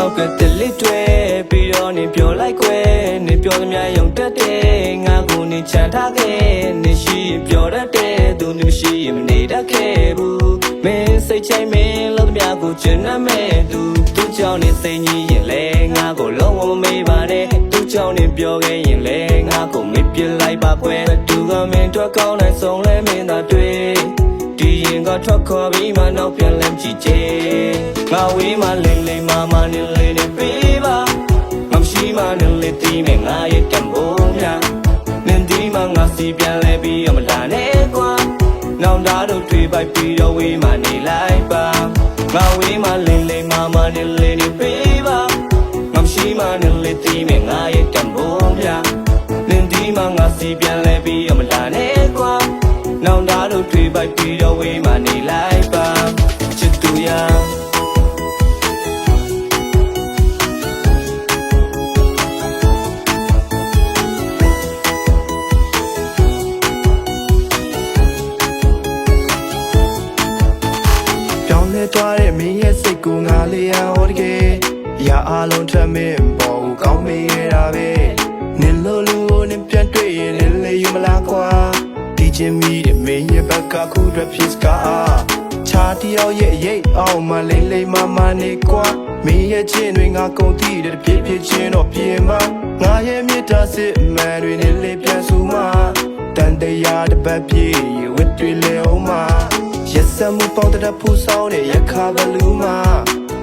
လက်တလေးတွဲပြီးတော့နေပြောလိုက်ကွယ်နေပြောသမျှယုံတတ်တယ်ငါကိုနေချန်ထားခဲ့နေရှိရင်ပြောတတ်တယ်သူနေမရှိရင်မနေတတ်ခဲ့ဘူးမင်းစိတ်ချိမ်မင်းလို့သမျှကိုကျင်နှမဲ့သူသူကြောင့်နေစိတ်ကြီးရင်လဲငါကိုလုံးဝမမေ့ပါနဲ့သူကြောင့်နေပြောခဲ့ရင်လဲငါကိုမေ့ပြလိုက်ပါကွယ်သူကမင်းထွက်ကောင်းနိုင်ဆုံးလဲမင်းသာတွေ့ ဒီရင်ကထွက်ခေါ်ပြီးမှနောက်ပြန်လမ်းကြည့်ချေငါဝေးမှလိမ့်လိမ့်မမနေလေးနေပေးပါငါမရှိမှနေလေးတီးမယ်ငါရဲ့တံပိုးများနင်ဒီမှငါစီပြန်လဲပြီးအမလာနဲ့ကွာနောင်တတို့တွေ့ပိုက်ပြီးတော့ဝေးမှနေလိုက်ပါငါဝေးမှလိမ့်လိမ့်မမနေလေးနေပေးပါငါမရှိမှနေလေးတီးမယ်ငါရဲ့တံပိုး နောင်တတို့တွေ့ပိုက်ပြီးတော့ဝေးမှနေလိုက်ပါချစ်သူရပြောင်းလဲသွားတဲ့မင်းရဲ့စိတ်ကိုငါလေးရဟောတကယ်အရာအလုံးထမင်းပေါ်ကိုကောင်းမေးရ ချင်းမီတဲ့မင်းရဲ့ဘက်ကခုအတွက်ဖြစ်စကားချာတယောက်ရဲ့ရိတ်အောင်မလိမ့်လိမ့်မမနေကွာမင်းရဲ့ချင်းတွေငါကုန်တည်တဲ့ပြည့်ပြည့်ချင်းတော့ပြင်မငါရဲ့မြတ်တာစစ်အမှန်တွေနဲ့လေးပြန်စုမတန်တရားတစ်ပတ်ပြည့်ရဝတ်တွေလေအောင်မရက်စက်မှုပေါင်းတဲ့ဖူဆောင်တဲ့ရခါဘလူးမှာ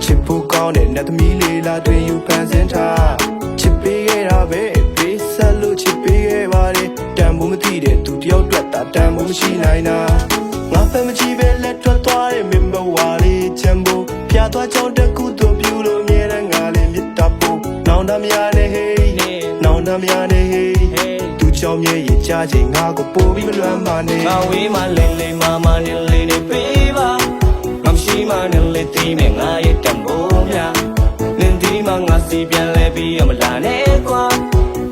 ချစ်ဖို့ကောင်းတဲ့နတ်သမီးလေးလာတွင်ယူပန်းစင်ထားချစ်ပေးခဲ့တာပဲ ယောက်အတွက်တာတန်ဖို့မရှိနိုင်တာငါဖက်မကြည့်ပဲလက်ထွက်သွားတဲ့မင်းဘဝလေးချမ်းဖို့ဖျားသွားကြောင်းတစ်ခုတို့ပြူလို့မြဲတဲ့ငါလေးမြတ်တာဖို့နောင်တမရနဲ့ဟေးနောင်တမရနဲ့ဟေးသူကြောင့်မြဲရကြချိန်ငါကိုပို့ပြီးမလွမ်းပါနဲ့ငါဝေးမှလိမ့်လိမ့်မမနေလေးနေပေးပါငါမရှိမှနေလေးတီးမယ်ငါရဲ့တံပိုးများနင်ဒီမှငါစီပြန်လဲပြီးအမလာနဲ့ကွာ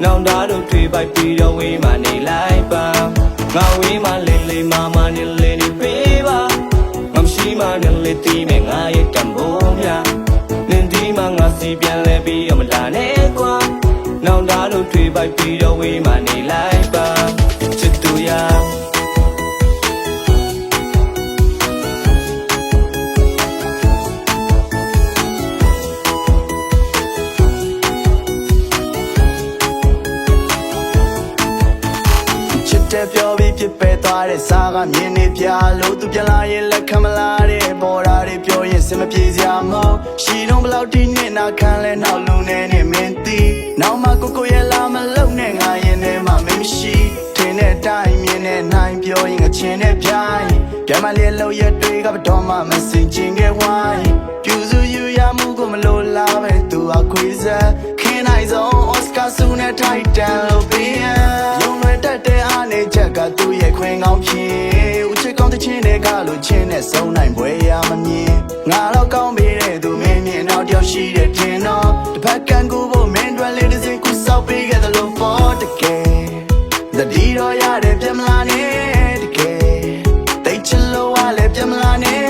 နောင်တတို့တွေ့ပိုက်ပြီးတော့ဝေးမှနေလိုက်ပါ ငါဝေးမှလိမ့်လိမ့်မမနေလေးနေပေးပါငါမရှိမှနေလေးတီးမယ်ငါရဲ့တံပိုးများနင်ဒီမှငါစီပြန်လဲပြီးအမလာနဲ့ကွာနောင်တတို့တွေ့ပိုက်ပြီးတော့ဝေးမှနေလိုက်ပါ တဲ့စားကမြင်နေပြလို့သူပြန်လာရင်လက်ခံမလာတဲ့ပေါ်တာတွေပြောရင်စင်မပြေစရာမဟုတ်ရှိတော့ဘလောက်ဒီနေ့နာခံလဲနောက်လုံနေနေမင်းတီနောက်မှကိုကိုရဲ့လာမလုံနဲ့ငါရင်ထဲမှာမင်းမရှိထင်းတဲ့အတိုင်းမြင်နေနိုင်ပြောရင်ငါချင်းနဲ့ပြိုင်ပြန်မလေးလို့ရတွေကဘတော်မှမစင်ချင်ခဲ့ဝိုင်းပြူစုယူရမှုကိုမလို့လားပဲသူအခွေးစားခင်းနိုင်ဆုံးအော်စကာဆုနဲ့ထိုက်တန်လို့ပြင်း သူ့ရဲ့ခွင်ကောင်းဖြစ်ဦးချစ်ကောင်းတဲ့ချင်းတွေကလို့ချင်းနဲ့စုံနိုင်ပွဲရမမြင်ငါတော့ကောင်းပေတဲ့သူမင်းမြင်တော့တယောက်ရှိတဲ့ထင်တော့တစ်ဖက်ကန်ကူဖို့မင်းတွေလေးတစ်စင်ကူဆောက်ပေးခဲ့တယ်လို့ for the game သတိတော့ရတယ်ပြမလာနဲ့တကယ်တိတ်ချလို့ရလဲပြမလာနဲ့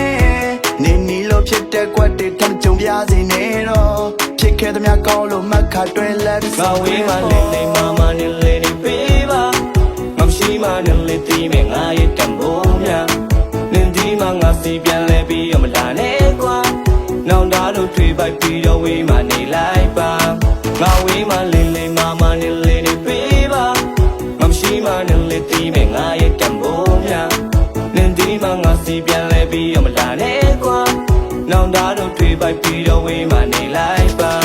နေနီလို့ဖြစ်တဲ့ကွက်တွေထမ်းကြုံပြစေနေတော့ဖြစ်ခဲ့သမျှကောင်းလို့မှတ်ခါတွဲလက်ငါဝေးမှလိ နောင်တတို့တွေ့ပိုက်ပြီးတော့ဝေးမှနေလိုက်ပါငါဝေးမှလိမ့်လိမ့်မမနေလေးနေပေးပါငါမရှိမှနေလေးတီးမယ်ငါရဲ့တံပိုးများနင်ဒီမှငါစီပြန်လဲပြီးအမလာနဲ့ကွာနောင်တတို့တွေ့ပိုက်ပြီးတော့ဝေးမှနေလိုက်ပါချစ်သူရ